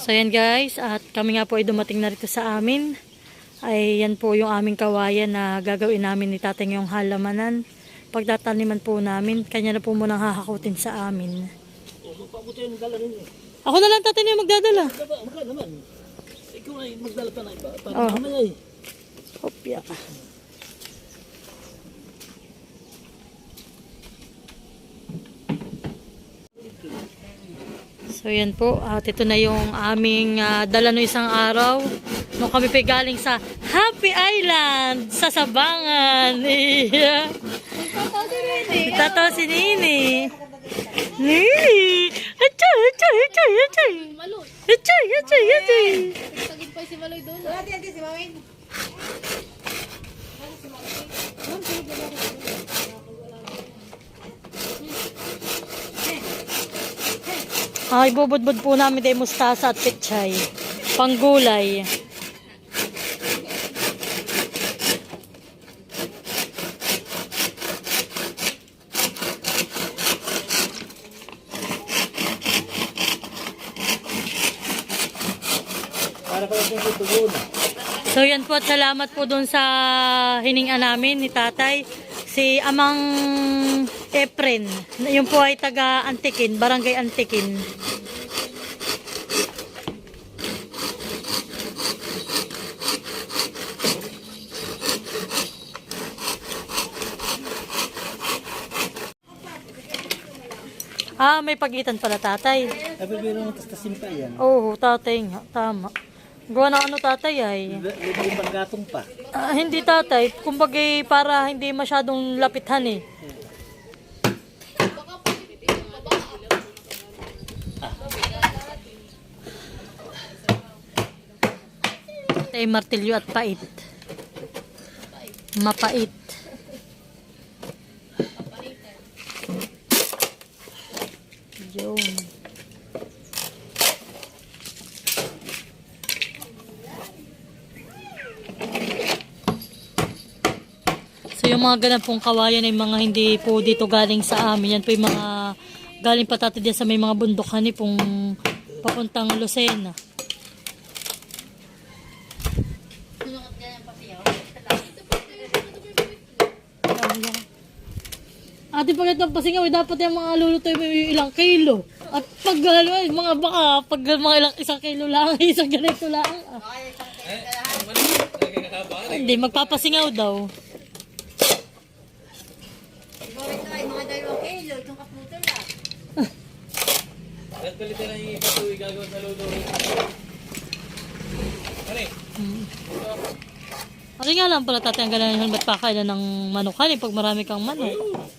So yan guys, at kami nga po ay dumating na rito sa amin. Ay yan po yung aming kawayan na gagawin namin ni tatay yung halamanan. Pagtataniman po namin, kanya na po munang hahakutin sa amin. Ako na lang tatay yung magdadala. Magka, naman. Ikaw ay magdala pa na iba. Para Oh. mamaya eh. Kopya. So yan po, at ito na yung aming ah, dala no isang araw. Nung kami pa galing sa Happy Island sa Sabangan. Yeah. Tataw si Nini. Nini! Achay, achay, achay, achay. Achay, achay, achay. Tagin pa si Maloy doon. Ate, ate, si Mawin. Ay, bubudbud po namin tayo mustasa at pechay. Panggulay. So yan po at salamat po doon sa hininga namin ni tatay. Si Amang Efren. Yung po ay taga Antikin, Barangay Antikin. Ah, may pagitan pala tatay. Sabi biro mo tastasin pa yan. Oo, tatay nga. Tama. Gawa na ano tatay ay. Libre yung panggatong pa. Ah, hindi tatay. Kumbaga para hindi masyadong lapitan eh. Tay martilyo at pait. Mapait. Yun. So yung mga ganap pong kawayan ay mga hindi po dito galing sa amin. Yan po yung mga galing pa tati dyan sa may mga bundukan ni pong papuntang Lucena. Pag ito pasingaw, eh, dapat yung mga luluto may ilang kilo. At pag ano, eh, mga baka, pag mga ilang isang kilo lang, isang ganito lang. ah. Hindi, magpapasingaw daw. Ito ay mga dalawang kilo. Itong kaputo lang. At palitan na yung ipatuloy gagawin sa luto. Kasi nga lang pala tatanggalan yung helmet pakailan ng manukan eh, pag marami kang manok.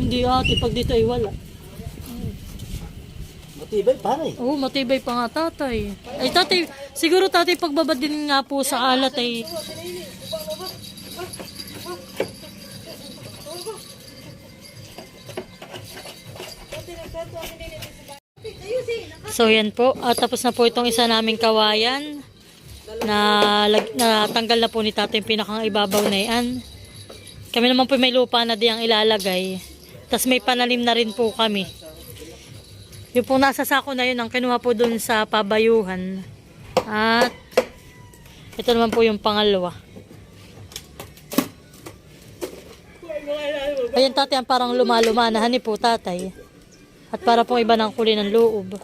Hindi ate, pag dito ay wala. Matibay, pare. Oo, matibay pa nga tatay. Ay tatay, siguro tatay pagbabad din nga po sa alat ay... So yan po, at tapos na po itong isa naming kawayan na natanggal na po ni tatay yung pinakang ibabaw na yan. Kami naman po may lupa na diyang ilalagay. Tapos may panalim na rin po kami. Yung po nasa sako na yun ang kinuha po dun sa pabayuhan. At ito naman po yung pangalawa. Ayan tatay, ang parang lumalumanahan ni po tatay. At para pong iba ng kulay ng loob.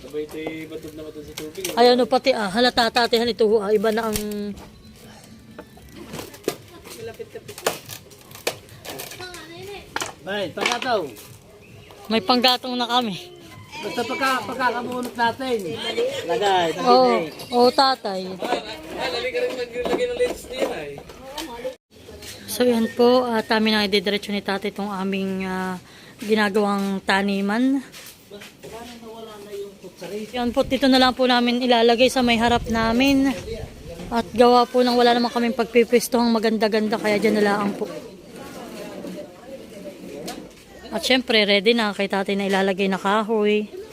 Sabay ito batog na batog sa tubig. Ay ano pati ah, halata tatay, han ito ah, iba na ang... Bay, pangataw. May panggatong na kami. Basta pagka, pagkakamunot natin. Lagay. Oo, oh, tatay. So yan po, at amin ang ididiretso ni tatay itong aming ah, ginagawang taniman. Yan po, dito na lang po namin ilalagay sa may harap namin. At gawa po nang wala naman kaming pagpipwestohang maganda-ganda, kaya dyan na lang po. At syempre, ready na kay tatay na ilalagay na kahoy. naglalagay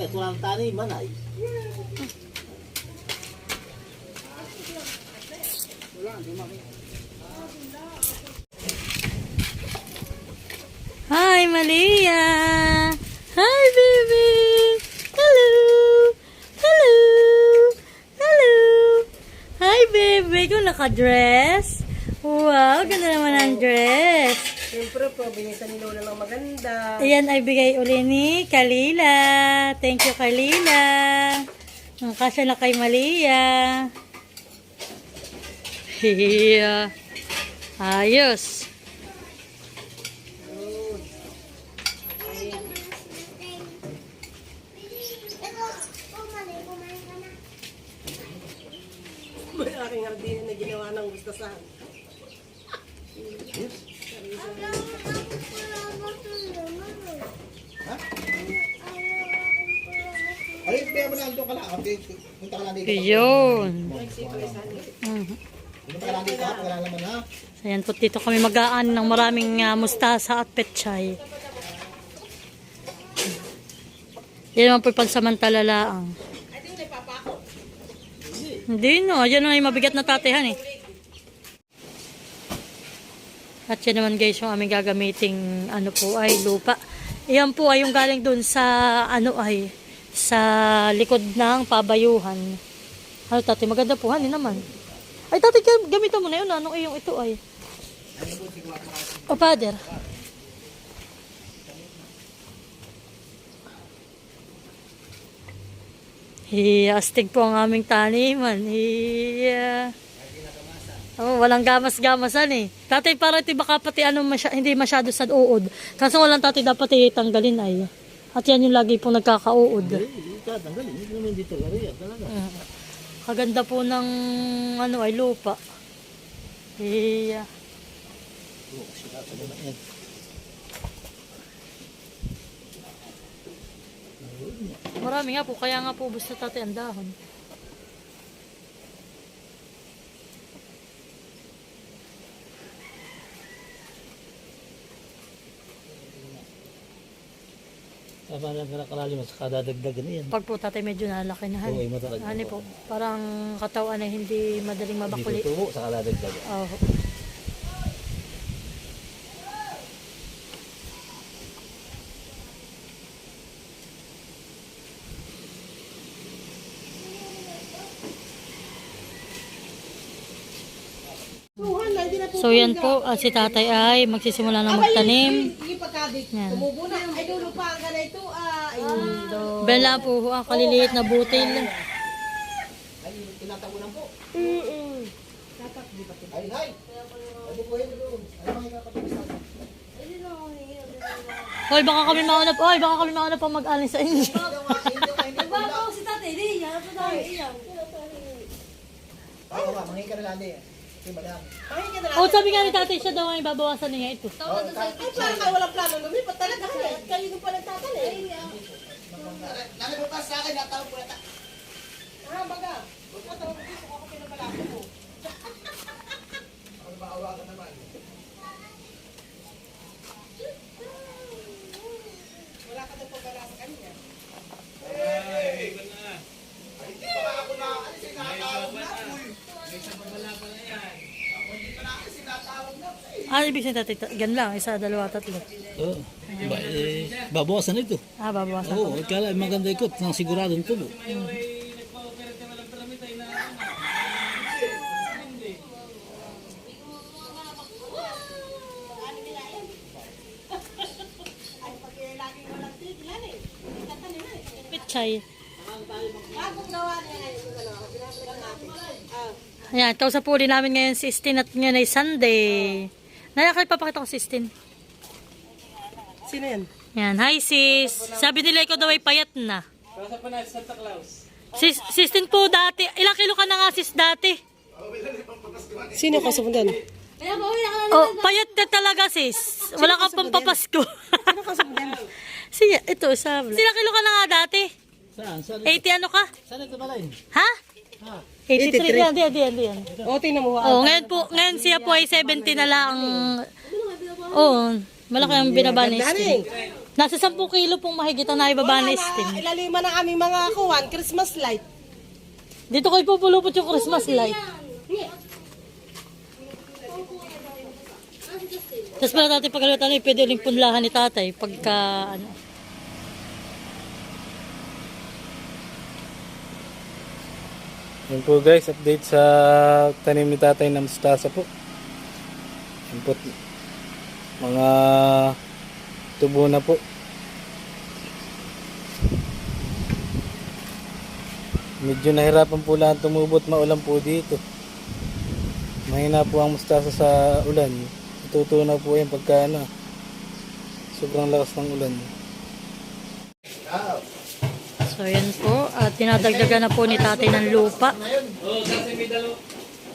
at walang taniman ay. Hi, Malia! Hi, baby! Hello! Hello! Hello! Hi, baby! Ikaw naka-dress? Wow, ganda naman ang dress. Siyempre po, binisan ni Lola ng maganda. Ayan ay bigay uli ni Kalila. Thank you, Kalila. Ang kasya na kay Malia. Hiya. Ayos. May aking hardin na ginawa ng gustasan. Ay, kaya mo na doon ka lang. Okay, punta ka lang dito. Yun. Mhm. Punta ka lang dito ha, pag wala naman ha. So, Ayan po dito kami magaan ng maraming ah, mustasa at petchay. Yan naman po yung pansamantala laang. Hindi no, yan na yung mabigat na tatehan eh. At yan naman guys yung aming gagamiting ano po ay lupa. Yan po ay yung galing dun sa ano ay sa likod ng pabayuhan. Ano tati, maganda po hani naman. Ay tati, gam- gamitan mo na yun. Anong iyong ito ay? O father. Hiya, astig po ang aming taniman. Hiya. Oh, walang gamas-gamasan eh. Tatay, para ito baka pati ano, masya, hindi masyado sa uod. Kaso walang tatay dapat itanggalin ay. At yan yung lagi pong nagkakauod. Hindi, hindi tatanggalin. Hindi naman dito talaga. Kaganda po ng ano ay lupa. Iya. Marami nga po, kaya nga po basta tatay ang dahon. Tama lang ka nakalalim at saka dadagdagan yan. Pag po tatay medyo nalaki na Oo, han. ay matalaga. Ano po, parang katawan ay hindi madaling Hindi mabakuli. tutubo, saka dadagdagan. Oh. Tuhan na, hindi na po. So yan po, at si tatay ay magsisimula na magtanim. Yan. Tumubo na. Ay, dulo pa ang ganito. Ah, po ang kaliliit na butil. Hoy, baka kami mauna pa. Hoy, baka kami mauna pa mag-alin sa inyo. Bago si tatay, di. Yan po tayo. Iyan. Oo nga, manghi ka na lang din. Okay, madam. Ka na lang. O, sabi nga ni tatay siya daw ay babawasan niya ito. Ay, parang ka walang plano lumipat talaga. Ay, kayo nung pa nagtatali. Nalimutas sa akin, natawag ko na ta. Ah, baga. Magpatawag ko gusto ko ako pinabalako mo. Ang maawagan naman. Wala ka daw pagkala sa kanya. Ah, ibig sabihin tatay, ta- gan lang, isa, dalawa, tatlo. Oo. Ba, eh, babawasan ito. Ah, babawasan. Oo, kaya maganda ikot ng siguradong tubo. Pichay. Bagong gawa niya ngayon. Ito dalawa. Pinapalitan natin. Ah. Ayan, kausap po rin namin ngayon si Stin at ngayon ay Sunday. Nalakay papakita ko si Stin. Sino yan? Yan, hi sis. Sabi nila ikaw daw ay payat na. Sis, sis Tin po dati, ilang kilo ka na nga sis dati? Sino kasundan? Oh, payat na talaga sis. Wala ka pang papasko. Sino kasundan? Siya, ito, sabi. Ilang kilo ka na nga dati? Saan? Saan? 80 ano ka? Saan ito balay? Ha? 83. Yan, yan, yan, yan. O, tingnan mo. Oh, ngayon po, ngayon siya po ay 70 na lang. Oh, malaki ang binaba ni. Daring. Nasa 10 kilo pong mahigit ang naibaba na na, steam. ilalima ng aming mga kuwan, Christmas light. Dito kayo pupulupot yung Christmas light. Tapos pala tatay pag ano, pwede uling punlahan ni tatay pagka ano. Yun po guys, update sa tanim ni tatay ng mustasa po. Yun po, mga tubo na po. Medyo nahirapan po lang tumubot maulan po dito. Mahina po ang mustasa sa ulan. Tutunaw po yan pagka ano, sobrang lakas ng ulan. So yan po, at dinadagdagan na po ni tatay ng lupa. Oo, kasi may dalawa.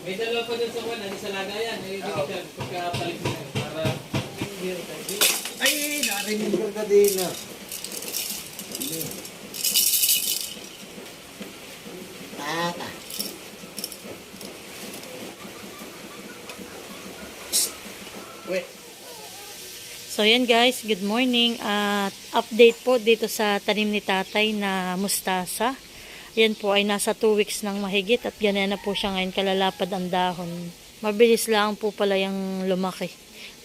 May dalawa pa dun sa kwan, ano sa lagayan. Hindi ko dyan, pagkapalit mo. Para Ay, narinig ko ka din na. Tata. Wait. So yan guys, good morning. At update po dito sa tanim ni tatay na mustasa. Yan po ay nasa 2 weeks ng mahigit at ganyan na po siya ngayon kalalapad ang dahon. Mabilis lang po pala yung lumaki.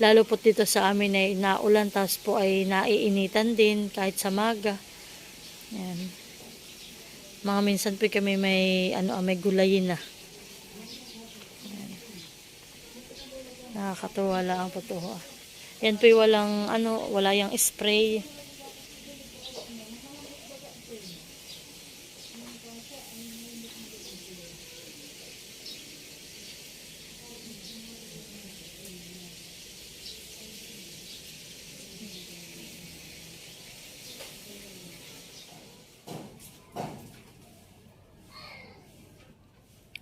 Lalo po dito sa amin ay naulan tapos po ay naiinitan din kahit sa maga. Yan. Mga minsan po kami may ano may gulayin na. Yan. Nakakatuwa lang po to. ah. Yan po walang ano, wala yung spray.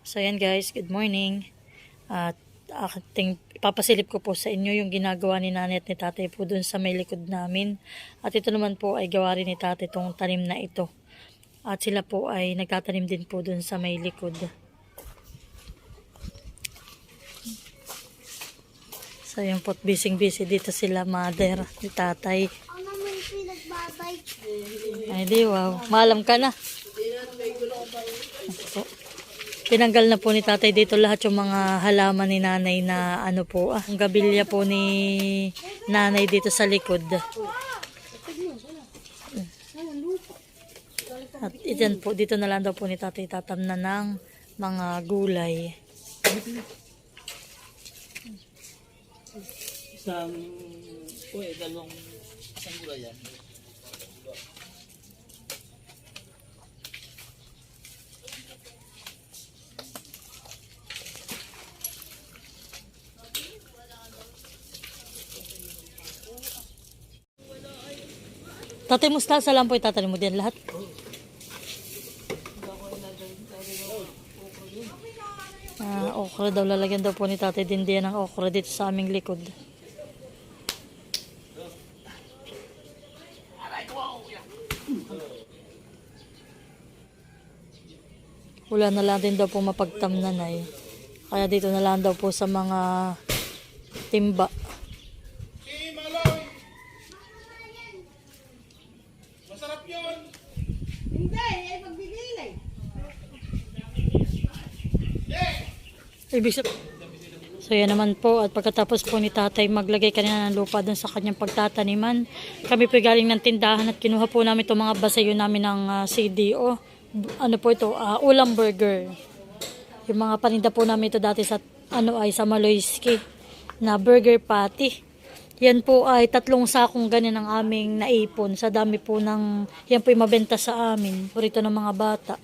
So yan guys, good morning. At ating ipapasilip ko po sa inyo yung ginagawa ni nanay at ni tatay po dun sa may likod namin. At ito naman po ay gawa rin ni tatay itong tanim na ito. At sila po ay nagtatanim din po dun sa may likod. So yun po, busy-busy dito sila mother ni tatay. Ay di wow, maalam ka na. So, Tinanggal na po ni tatay dito lahat yung mga halaman ni nanay na ano po, ah, ang gabilya po ni nanay dito sa likod. At iyan po, dito na lang daw po ni tatay tatamnan ng mga gulay. isang, eh, dalawang isang gulay yan. Tatay mustasa lang po itatanim mo din lahat. Ah, okra daw lalagyan daw po ni tatay din diyan ng okra dito sa aming likod. Wala na lang din daw po mapagtamnan ay. Kaya dito na lang daw po sa mga timba. Hindi, ay pagbigay na eh. Ibig sab- So yan naman po at pagkatapos po ni tatay maglagay kanina ng lupa dun sa kanyang pagtataniman. Kami po galing ng tindahan at kinuha po namin itong mga basayo namin ng ah, CDO. Ano po ito? Ah, ulam burger. Yung mga paninda po namin ito dati sa ano ay sa Maloyski na burger patty. Yan po ay tatlong sakong ganyan ang aming naipon sa dami po ng yan po yung mabenta sa amin. Purito ng mga bata.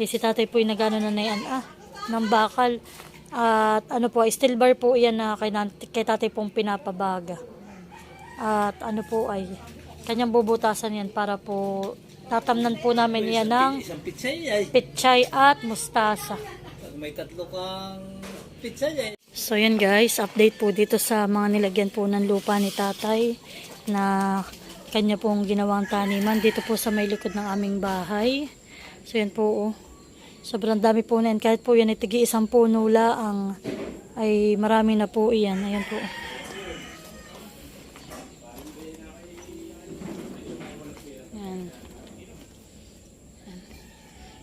Eh, si tatay po yung nagano na na yan, ah, ng bakal. At ano po, steel bar po yan na kay, kay tatay pong pinapabaga. At ano po ay, kanyang bubutasan yan para po, tatamnan po namin yan ng Isang pizza ay. pichay at mustasa. May tatlo kang pizza ay. So yan guys, update po dito sa mga nilagyan po ng lupa ni tatay na kanya pong ginawang taniman dito po sa may likod ng aming bahay. So yan po oh. Sobrang dami po na yan. Kahit po yan ay tigi isang puno laang ay marami na po iyan. Ayan po.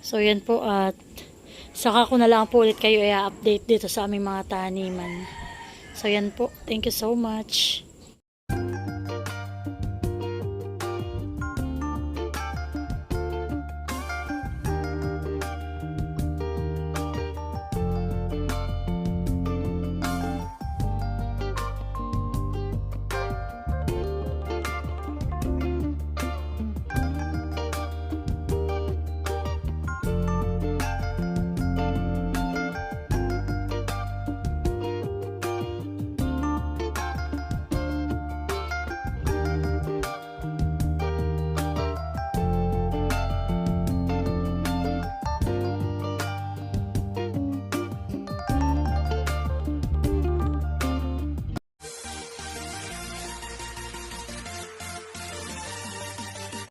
So yan po at saka ko na lang po ulit kayo i-update dito sa aming mga taniman. So yan po. Thank you so much.